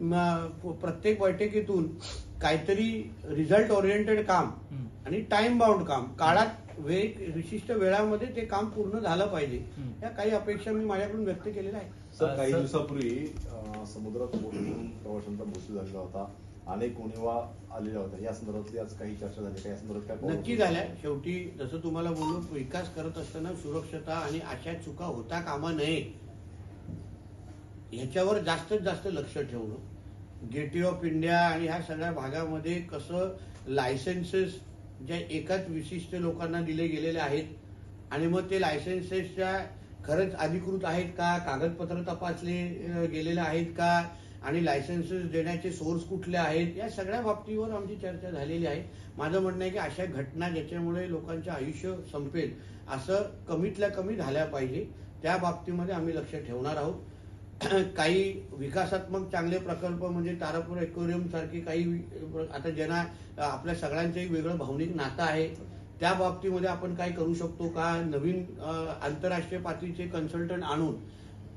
प्रत्येक बैठकीतून काहीतरी रिझल्ट ओरिएंटेड काम आणि टाइम बाउंड काम. काळात वेळ विशिष्ट वेळामध्ये ते काम पूर्ण झालं पाहिजे. या काही अपेक्षा मी माझ्याकडून व्यक्त केलेल्या आहेत. सर काही दिवसापूर्वी समुद्रात बोटीतून प्रवाशांचा मृत्यू झालेला होता. अनेक उणीवा आलेल्या होत्या. या संदर्भातली आज काही चर्चा झाली का? या संदर्भात काय नक्की झाल्या. शेवटी जसं तुम्हाला बोललो विकास करत असताना सुरक्षता आणि अशा चुका होता कामा नये. ह्याच्यावर जास्तीत जास्त लक्ष ठेवणं. गेटवे ऑफ इंडिया आणि ह्या सगळ्या भागामध्ये कसं लायसन्सेस ज्या एकाच विशिष्ट लोकांना दिले गेलेले आहेत आणि मग ते लायसन्सेसच्या खरंच अधिकृत आहेत का? कागदपत्र तपासले गेलेले आहेत का? आणि लायसन्सेस देण्याचे सोर्स कुठले आहेत? या सगळ्या बाबतीवर आमची चर्चा झालेली आहे. माझं म्हणणं आहे की अशा घटना ज्याच्यामुळे लोकांचं आयुष्य संपेल असं कमीतल्या कमी झाल्या पाहिजे. त्या बाबतीमध्ये आम्ही लक्ष ठेवणार आहोत. काही विकासात्मक चांगले प्रकल्प म्हणजे तारापूर एक्वेरियम सारखी काही आता ज्यांना आपल्या सगळ्यांचं एक वेगळं भावनिक नातं आहे त्या बाबतीमध्ये आपण काय करू शकतो का? नवीन आंतरराष्ट्रीय पातळीचे कन्सल्टंट आणून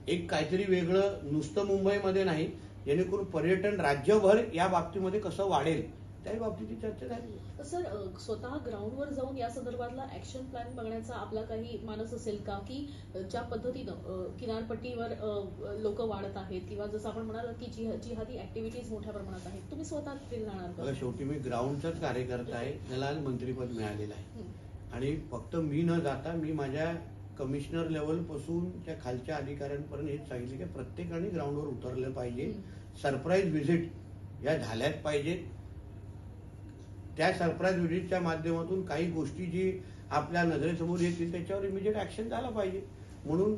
एक काहीतरी वेगळं नुसतं मुंबईमध्ये नाही जेणेकरून पर्यटन राज्यभर या बाबतीमध्ये कसं वाढेल त्या बाबतीची चर्चा झाली. सर स्वतः ग्राउंडवर जाऊन या संदर्भातला ऍक्शन प्लॅन बघण्याचा आपला काही मानस असेल का? की ज्या पद्धतीनं किनारपट्टीवर लोक वाढत आहेत किंवा जसं आपण म्हणाल की जिहा- जिहादी ऍक्टिव्हिटीज मोठ्या प्रमाणात आहेत तुम्ही स्वतः तिथे जाणार शेवटी मी ग्राउंडचाच कार्यकर्ता आहे त्याला आज मंत्रीपद मिळालेलं आहे. आणि फक्त मी न जाता मी माझ्या कमिशनर लेवलपासून त्या खालच्या अधिकाऱ्यांपर्यंत हेच सांगितले की प्रत्येकाने ग्राउंडवर उतरलं पाहिजे. सरप्राईज व्हिजिट या झाल्याच पाहिजेत. त्या सरप्राईज व्हिजिटच्या माध्यमातून काही गोष्टी जी आपल्या नजरेसमोर येतील त्याच्यावर इमिजिएट ऍक्शन झालं पाहिजे. म्हणून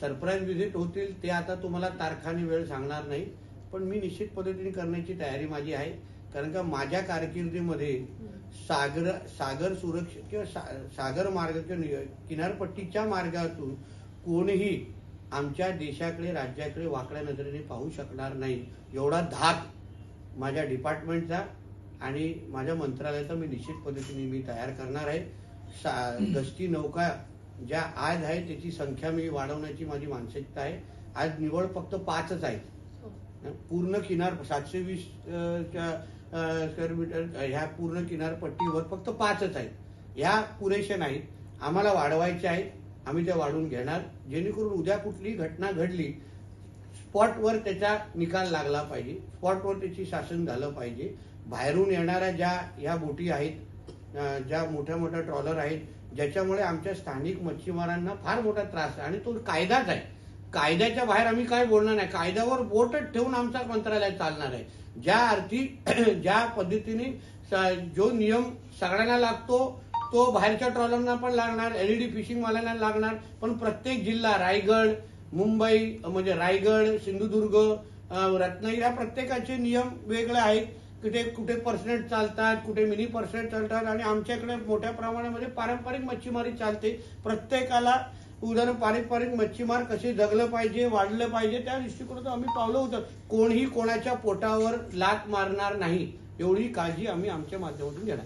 सरप्राईज व्हिजिट होतील ते आता तुम्हाला तारखाने वेळ सांगणार नाही. पण मी निश्चित पद्धतीने करण्याची तयारी माझी आहे. कारण का माझ्या कारकिर्दीमध्ये सागर सागर सुरक्षा किंवा सा- सागर मार्ग किंवा नि- किनारपट्टीच्या मार्गातून कोणीही आमच्या देशाकडे राज्याकडे वाकड्या नजरेने पाहू शकणार नाही. एवढा धाक माझ्या डिपार्टमेंटचा आणि माझ्या मंत्रालयाचा मी निश्चित पद्धतीने मी तयार करणार आहे. सा गस्ती नौका ज्या आज आहे त्याची संख्या मी वाढवण्याची माझी मानसिकता आहे. आज निवड फक्त पाचच आहेत. हो. पूर्ण किनार सातशे वीस स्क्वेअर मीटर ह्या पूर्ण किनारपट्टीवर फक्त पाचच आहेत. ह्या पुरेशा नाहीत. आम्हाला वाढवायच्या आहेत. आम्ही त्या वाढवून घेणार. जेणेकरून उद्या कुठली घटना घडली स्पॉटवर त्याचा निकाल लागला पाहिजे स्पॉटवर त्याची शासन झालं पाहिजे. बाहेरून येणाऱ्या ज्या ह्या बोटी आहेत ज्या मोठ्या मोठ्या ट्रॉलर आहेत ज्याच्यामुळे आमच्या स्थानिक मच्छीमारांना फार मोठा त्रास आहे. आणि तो कायदाच आहे. कायद्याच्या बाहेर आम्ही काय बोलणार नाही. कायद्यावर बोटच ठेवून आमचा मंत्रालय चालणार आहे. ज्या अर्थी ज्या पद्धतीने जो नियम सगळ्यांना लागतो तो बाहेरच्या ट्रॉलरना पण लागणार एलईडी फिशिंगवाल्यांना लागणार. पण प्रत्येक जिल्हा रायगड मुंबई म्हणजे रायगड सिंधुदुर्ग रत्नागिरी या प्रत्येकाचे नियम वेगळे आहेत. कुठे कुठे पर्सेंट चालतात कुठे मिनी पर्सेंट चालतात आणि आमच्याकडे मोठ्या प्रमाणामध्ये पारंपरिक मच्छीमारी चालते. प्रत्येकाला उदाहरण पारंपरिक मच्छीमार कसे जगलं पाहिजे वाढलं पाहिजे त्या दृष्टिकोनातून आम्ही पावलं होतं कोणीही कोणाच्या पोटावर लात मारणार नाही. एवढी काळजी आम्ही आमच्या माध्यमातून घेणार.